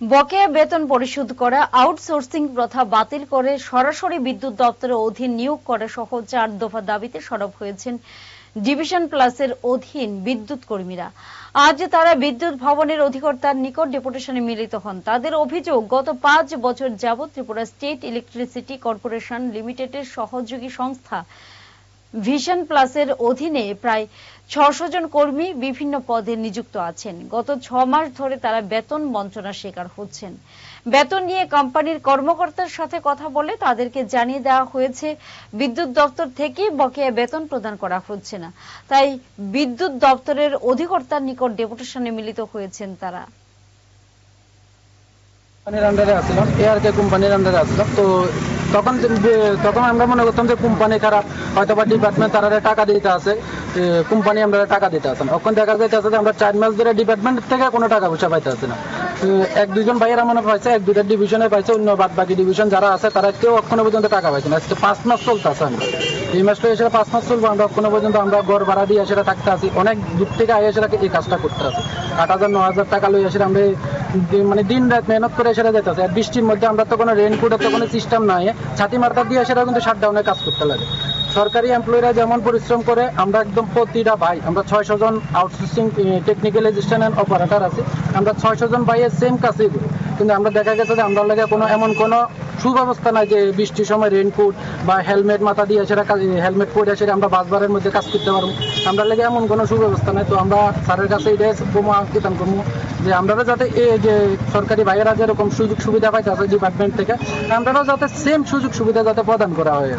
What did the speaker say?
বকেয়া বেতন পরিশোধ করা আউটসোর্সিং প্রথা বাতিল করে সরাসরি বিদ্যুৎ দপ্তরের অধীন নিয়োগ করা সহ চার দফা দাবিতে সরব হয়েছেন ডিভিশন প্লাসের অধীন বিদ্যুৎ কর্মীরা। আজ তারা বিদ্যুৎ ভবনের অধিকর্তার নিকট ডেপুটেশনে মিলিত হন। তাদের অভিযোগ, গত পাঁচ বছর যাবৎ ত্রিপুরা স্টেট ইলেকট্রিসিটি কর্পোরেশন লিমিটেডের সহযোগী সংস্থা ভিশন প্লাসের অধীনে প্রায় ছশো জন কর্মী বিভিন্ন পদে নিযুক্ত আছেন। গত ছ মাস ধরে তারা বেতন বঞ্চনার শিকার হচ্ছেন। বেতন নিয়ে কোম্পানির কর্মকর্তার সাথে কথা বলে তাদেরকে জানিয়ে দেওয়া হয়েছে, বিদ্যুৎ দপ্তর থেকে বকেয়া বেতন প্রদান করা হচ্ছে না। তাই বিদ্যুৎ দপ্তরের অধিকর্তার নিকট ডেপুটেশনে মিলিত হয়েছেন তারা। কোম্পানির আন্ডারে আসলাম এআরকে কোম্পানির আন্ডারে আসলাম তো তখন তখন আমরা মনে করতাম যে কোম্পানি খারাপ হয়তো বা ডিপার্টমেন্ট তারা টাকা দিতে আছে কোম্পানি আমরা টাকা দিতে আসেন তখন দেখা যাইতেছে যে আমরা চার মাস ধরে ডিপার্টমেন্ট থেকে কোনো টাকা পয়সা পাইতে আসে না। এক দুজন ভাইয়েরা মনে পাইছে, এক দুইটা ডিভিশনে পাইছে, অন্য বাদ বাকি ডিভিশন যারা আছে, তারা কেউ এখনও পর্যন্ত টাকা পাইছে না। আজকে পাঁচ মাস চলতে আছে আমরা। এই মাসটা এসে পাঁচ মাস চলবো, আমরা এখনও পর্যন্ত আমরা ঘর ভাড়া দিয়ে এসে থাকতে আছি। অনেক দূর থেকে আই এসে এই কাজটা করতে আছি। আট হাজার ন হাজার টাকা লই এসে আমরা মানে দিন রাত মেহনত করে সেটা যেতেছে। আর বৃষ্টির মধ্যে আমরা তো কোনো রেনকোটের তো কোনো সিস্টেম নাই। ছাতি মার্কা দিয়ে সেটা কিন্তু শাটডাউনে কাজ করতে লাগে। সরকারি এমপ্লয়িরা যেমন পরিশ্রম করে, আমরা একদম প্রতিটা ভাই, আমরা ছয়শো জন outsourcing technical assistant and operator আছে। আমরা ছয়শো জন ভাইয়ের সেম কাজই করি। কিন্তু আমরা দেখা গেছে যে আমরা লাগে কোনো এমন কোনো সুব্যবস্থা নাই যে বৃষ্টির সময় রেনকোট বা হেলমেট মাথা দিয়ে সেটা হেলমেট পরে সেটা আমরা বাসবারের মধ্যে কাজ করতে পারব আমরা লেগে এমন কোনো সুব্যবস্থা নাই তো আমরা স্যারের কাছে এটাই বোমা কীর্তন করব যে আমরা যাতে এই যে সরকারি ভাইয়েরা যেরকম সুযোগ সুবিধা পাইতেছে ডিপার্টমেন্ট থেকে আমরাও যাতে সেম সুযোগ সুবিধা যাতে প্রদান করা হয়।